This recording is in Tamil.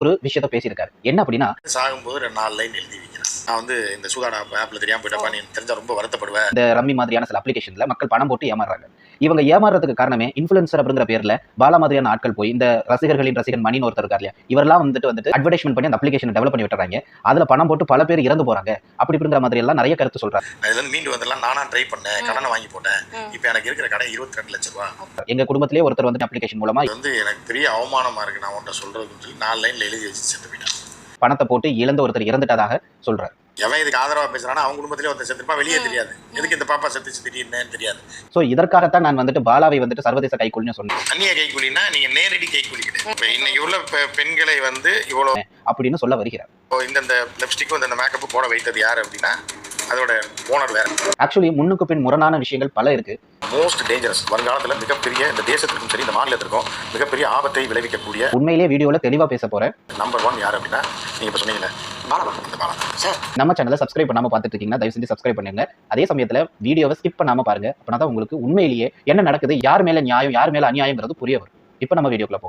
ஒரு விஷயத்த பேசியிருக்காரு. என்ன அப்படின்னா சாகும்போது ரெண்டு நாலு லைன் எழுதி வைக்கிறேன் நான் வந்து இந்த சுகாடா ஆப்பில் தெரியாமல் போயிட்டப்பா நீ தெரிஞ்சா ரொம்ப வருத்தப்படுவேன் இந்த ரம்மி மாதிரியான சில அப்ளிகேஷன்ல மக்கள் பணம் போட்டு ஏமாறுறாங்க. இவங்க ஏமாறுறதுக்கு காரணமே இன்ஃபுளுசர் அப்படிங்கிற பேர்ல பாலா மாதிரியான ஆட்கள் போய் இந்த ரசிகர்களின் ரசிகன் மணின்னு ஒருத்தர் இருக்கார் இல்லையா? இவரெல்லாம் வந்துட்டு வந்துட்டு அட்வர்டைஸ்மெண்ட் பண்ணி அந்த அப்ளிகேஷன் டெவலப் பண்ணி விட்டுறாங்க. அதுல பணம் போட்டு பல பேர் இறந்து போறாங்க. அப்படி இப்படிங்கிற மாதிரி எல்லாம் நிறைய கருத்து சொல்றாங்க. நான் இதுல இருந்து மீண்டு வந்துடலாம். நானா ட்ரை பண்ணேன். கடனை வாங்கி போட்டேன். இப்போ எனக்கு இருக்கிற கடை இருபத்தி ரெண்டு லட்ச ரூபா. எங்க குடும்பத்திலேயே ஒருத்தர் வந்து அப்ளிகேஷன் மூலமா வந்து எனக்கு பெரிய அவமானமா இருக்கு. நான் உன்ட்ட சொல்றதுன்னு சொல்லி நாலு லைன்ல எழுதி வச்சு செத்து போயிட்டேன். பணத்தை போட்டு இழந்த ஒருத்தர் இறந்துட்டதாக சொல்றாரு. எவன் இதுக்கு ஆதரவா பேசுறானா அவங்க குடும்பத்திலே ஒருத்தர் செத்துப்பா வெளியே தெரியாது. எதுக்கு இந்த பாப்பா செத்துச்சு திடீர்னு தெரியாது. சோ இதற்காகத்தான் நான் வந்துட்டு பாலாவை வந்துட்டு சர்வதேச கைக்கூலின்னு சொன்னேன். அந்நிய கைக்கூலினா நீங்க நேரடி கைக்கூலி கிடையாது. இன்னைக்கு உள்ள பெண்களை வந்து இவ்வளோ அப்படின்னு சொல்ல வருகிறார். இந்தந்த லிப்ஸ்டிக்கும் இந்த மேக்கப் போட வைத்தது யார் அப்படின்னா அதோட ஓனர் வேற. ஆக்சுவலி முன்னுக்கு பின் முரணான விஷயங்கள் பல இருக்கு. மோஸ்ட் டேஞ்சரஸ் வருங்காலத்துல மிகப்பெரிய இந்த தேசத்திற்கும் சரி இந்த மாநிலத்திற்கும் மிகப்பெரிய ஆபத்தை விளைவிக்கக்கூடிய உண்மையிலேயே வீடியோல தெளிவா பேச போறேன். நம்பர் ஒன் யார் அப்படின்னா நீங்க இப்ப சார் நம்ம சேனலை சப்ஸ்கிரைப் பண்ணாம பார்த்துட்டு இருக்கீங்கன்னா தயவு செஞ்சு சப்ஸ்கிரைப் பண்ணுங்க அதே சமயத்துல வீடியோவை ஸ்கிப் பண்ணாம பாருங்க. அப்படின்னா தான் உங்களுக்கு உண்மையிலேயே என்ன நடக்குது யார் மேல நியாயம் யார் மேல அநியாயங்கிறது புரிய வரும். இப்போ நம்ம வீடியோக்குள்ள போவோம்